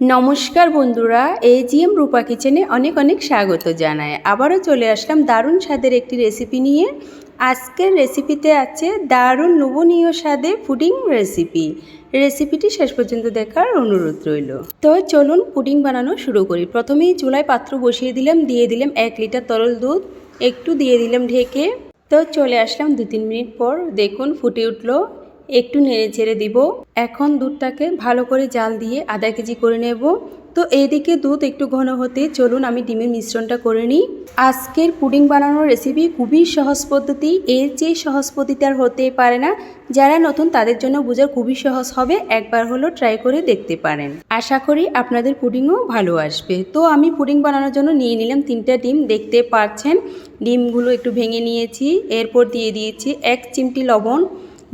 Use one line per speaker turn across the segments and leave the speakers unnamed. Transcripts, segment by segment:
নমস্কার বন্ধুরা, এজিএম রূপা কিচেনে অনেক অনেক স্বাগত জানায় আবারও চলে আসলাম দারুণ স্বাদের একটি রেসিপি নিয়ে। আজকের রেসিপিতে আছে দারুণ লোভনীয় স্বাদে পুডিং রেসিপি। রেসিপিটি শেষ পর্যন্ত দেখার অনুরোধ রইল। তো চলুন পুডিং বানানো শুরু করি। প্রথমেই চুলায় পাত্র বসিয়ে দিলাম, দিয়ে দিলাম এক লিটার তরল দুধ, একটু দিয়ে দিলাম ঢেকে। তো চলে আসলাম দু তিন মিনিট পর, দেখুন ফুটে উঠল। একটু নেড়ে ছেড়ে দিব। এখন দুধটাকে ভালো করে জাল দিয়ে আধা কেজি করে নেব। তো এইদিকে দুধ একটু ঘন হতে চলুন আমি ডিমের মিশ্রণটা করে নিই। আজকের পুডিং বানানোর রেসিপি খুবই সহজ পদ্ধতি। এর চেয়ে সহজ পদ্ধতি আর হতেই পারে না। যারা নতুন তাদের জন্য বোঝা খুবই সহজ হবে। একবার হলো ট্রাই করে দেখতে পারেন। আশা করি আপনাদের পুডিংও ভালো আসবে। তো আমি পুডিং বানানোর জন্য নিয়ে নিলাম তিনটা ডিম। দেখতে পাচ্ছেন, ডিমগুলো একটু ভেঙে নিয়েছি। এরপর দিয়ে দিয়েছি এক চিমটি লবণ।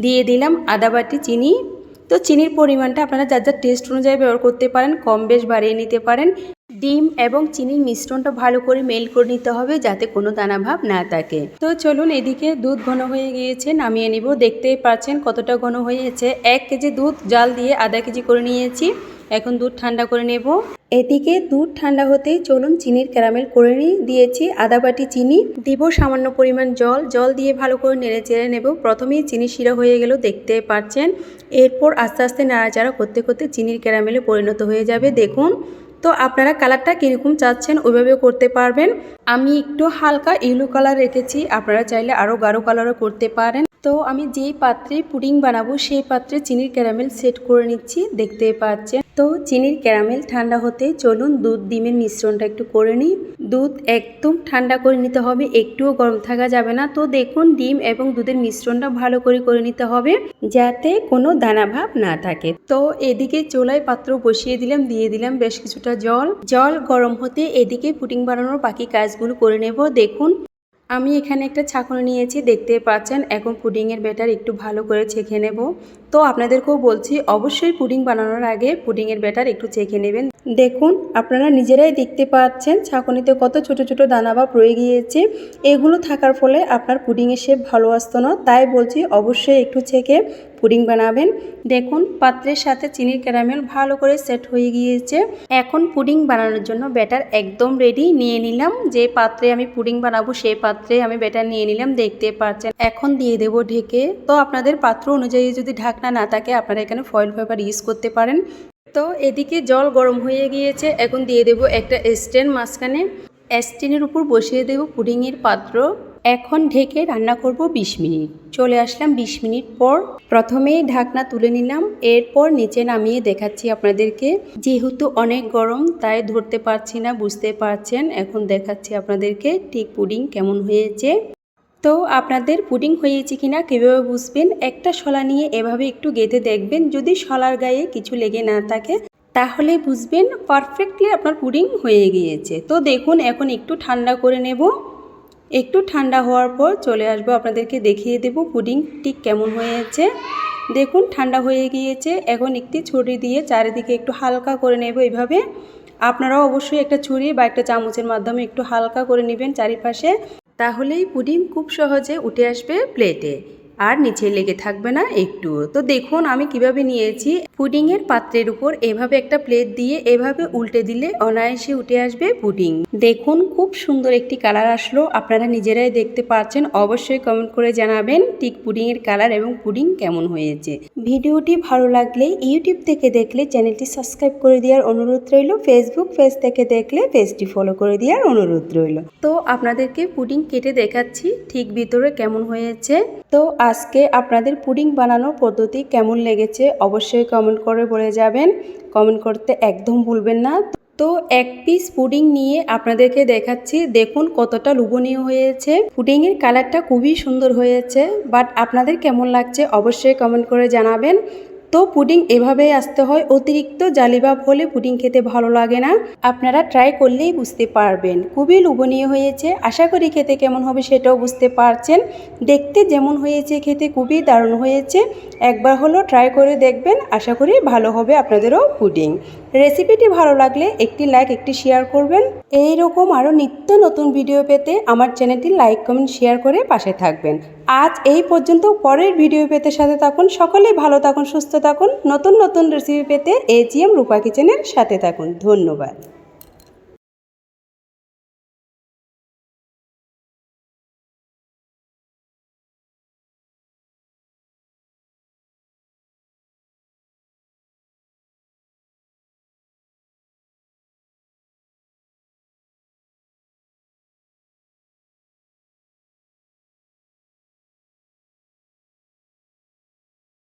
দিয়ে দিলাম আদা বাটি, চিনি। তো চিনির পরিমাণটা আপনারা যার যার টেস্ট অনুযায়ী ব্যবহার করতে পারেন, কম বেশ বাড়িয়ে নিতে পারেন। ডিম এবং চিনির মিশ্রণটা ভালো করে মেল করে নিতে হবে যাতে কোনো দানা ভাব না থাকে। তো চলুন এদিকে দুধ ঘন হয়ে গিয়েছে, নামিয়ে নিব। দেখতেই পাচ্ছেন কতটা ঘন হয়েছে। এক কেজি দুধ জাল দিয়ে আধা কেজি করে নিয়েছি। এখন দুধ ঠান্ডা করে নেব। এদিকে দুধ ঠান্ডা হতেই চলুন চিনির ক্যারামেল করে নিয়ে দিয়েছি আদা বাটি চিনি। দিব সামান্য পরিমাণ জল। জল দিয়ে ভালো করে নেড়ে চেড়ে নেব। প্রথমেই চিনি শিরা হয়ে গেল, দেখতে পাচ্ছেন। এরপর আস্তে আস্তে নাড়াচাড়া করতে করতে চিনির ক্যারামেলে পরিণত হয়ে যাবে। দেখুন, তো আপনারা কালারটা কীরকম চাচ্ছেন ওইভাবে করতে পারবেন। আমি একটু হালকা ইউলো কালার রেখেছি। আপনারা চাইলে আরও গাঢ় কালারও করতে পারেন। তো আমি যেই পাত্রে পুডিং বানাবো, সেই পাত্রে চিনির ক্যারামেল সেট করে নিচ্ছি। দেখতে পাচ্ছেন। তো চিনির ক্যারামেল ঠান্ডা হতে চলুন দুধ ডিমের মিশ্রণটা একটু করে নিই। দুধ একদম ঠান্ডা করে নিতে হবে, একটুও গরম থাকা যাবে না। তো দেখুন ডিম এবং দুধের মিশ্রণটা ভালো করে করে নিতে হবে যাতে কোনো দানা ভাব না থাকে। তো এদিকে চোলায় পাত্র বসিয়ে দিলাম, দিয়ে দিলাম বেশ কিছুটা জল। জল গরম হতে এদিকে পুডিং বানানোর বাকি কাজগুলো করে নেব। দেখুন, আমি এখানে একটা ছাঁকনি নিয়েছি, দেখতে পাচ্ছেন? এখন পুডিংয়ের ব্যাটার একটু ভালো করে ছেঁকে নেব। তো আপনাদেরকেও বলছি, অবশ্যই পুডিং বানানোর আগে পুডিংয়ের ব্যাটার একটু চেখে নেবেন। দেখুন, আপনারা নিজেরাই দেখতে পাচ্ছেন ছাঁকনিতে কত ছোট ছোট দানা বা রয়ে গিয়েছে। এগুলো থাকার ফলে আপনার পুডিংয়ের শেপ ভালো আসতো না। তাই বলছি, অবশ্যই একটু ছেঁকে পুডিং বানাবেন। দেখুন, পাত্রের সাথে চিনির ক্যারামেল ভালো করে সেট হয়ে গিয়েছে। এখন পুডিং বানানোর জন্য ব্যাটার একদম রেডি নিয়ে নিলাম। যে পাত্রে আমি পুডিং বানাবো সেই পাত্রে আমি ব্যাটার নিয়ে নিলাম। দেখতে পাচ্ছেন, এখন দিয়ে দেব ঢেকে। তো আপনাদের পাত্র অনুযায়ী যদি ঢাকনা না থাকে আপনারা এখানে ফয়েল পেপার ইউজ করতে পারেন। তো এদিকে জল গরম হয়ে গিয়েছে, এখন দিয়ে দেব একটা স্ট্যান্ড মাঝখানে। স্ট্যান্ডের উপর বসিয়ে দেব পুডিংয়ের পাত্র। এখন ঢেকে রান্না করব ২০ মিনিট। চলে আসলাম ২০ মিনিট পর। প্রথমেই ঢাকনা তুলে নিলাম, এরপর নিচে নামিয়ে দেখাচ্ছি আপনাদেরকে। যেহেতু অনেক গরম, তাই ধরতে পারছি না, বুঝতে পারছেন। এখন দেখাচ্ছি আপনাদেরকে ঠিক পুডিং কেমন হয়েছে। তো আপনাদের পুডিং হয়েছে কিনা কীভাবে বুঝবেন? একটা শলা নিয়ে এভাবে একটু গেঁথে দেখবেন। যদি শলার গায়ে কিছু লেগে না থাকে, তাহলে বুঝবেন পারফেক্টলি আপনার পুডিং হয়ে গিয়েছে। তো দেখুন, এখন একটু ঠান্ডা করে নেব। একটু ঠান্ডা হওয়ার পর চলে আসব, আপনাদেরকে দেখিয়ে দেব পুডিং ঠিক কেমন হয়েছে। দেখুন, ঠান্ডা হয়ে গিয়েছে। এখন একটি ছুরি দিয়ে চারিদিকে একটু হালকা করে নেব এইভাবে আপনারাও অবশ্যই একটা ছুরি বা একটা চামচের মাধ্যমে একটু হালকা করে নেবেন চারিপাশে। তাহলেই পুডিং খুব সহজে উঠে আসবে প্লেটে। আর নিচে লেগে থাকবে না একটু। তো দেখুন আমি কীভাবে নিয়েছি। পুডিংয়ের পাত্রের উপর এভাবে একটা প্লেট দিয়ে এভাবে উল্টে দিলে অনায়াসে উঠে আসবে পুডিং। দেখুন খুব সুন্দর একটি কালার আসলো। আপনারা নিজেরাই দেখতে পাচ্ছেন অবশ্যই কমেন্ট করে জানাবেন ঠিক পুডিংয়ের কালার এবং পুডিং কেমন হয়েছে। ভিডিওটি ভালো লাগলে ইউটিউব থেকে দেখলে চ্যানেলটি সাবস্ক্রাইব করে দেওয়ার অনুরোধ রইল। ফেসবুক পেজ থেকে দেখলে পেজটি ফলো করে দেওয়ার অনুরোধ রইল। তো আপনাদেরকে পুডিং কেটে দেখাচ্ছি। ঠিক ভিতরে কেমন হয়েছে। তো আজকে আপনাদের পুডিং বানানোর পদ্ধতি কেমন লেগেছে অবশ্যই কমেন্ট করে বলে যাবেন। কমেন্ট করতে একদম ভুলবেন না। তো এক পিস পুডিং নিয়ে আপনাদেরকে দেখাচ্ছি। দেখুন কতটা লোভনীয় হয়েছে। পুডিংয়ের কালারটা খুবই সুন্দর হয়েছে বাট আপনাদের কেমন লাগছে অবশ্যই কমেন্ট করে জানাবেন। তো পুডিং এভাবেই আসতে হয়। অতিরিক্ত জালিভাব হলে পুডিং খেতে ভালো লাগে না। আপনারা ট্রাই করলেই বুঝতে পারবেন। খুবই লোভনীয় হয়েছে। আশা করি খেতে কেমন হবে সেটাও বুঝতে পারছেন। দেখতে যেমন হয়েছে, খেতে খুবই দারুণ হয়েছে। একবার হলো ট্রাই করে দেখবেন। আশা করি ভালো হবে আপনাদেরও পুডিং। রেসিপিটি ভালো লাগলে একটি লাইক, একটি শেয়ার করবেন। এই রকম আরও নিত্য নতুন ভিডিও পেতে আমার চ্যানেলটি লাইক, কমেন্ট, শেয়ার করে পাশে থাকবেন। আজ এই পর্যন্ত পরের ভিডিও পেতে সাথে থাকুন। সকলে ভালো থাকুন, সুস্থ থাকুন। নতুন নতুন রেসিপি পেতে এজিএম রূপা কিচেনের সাথে থাকুন। ধন্যবাদ।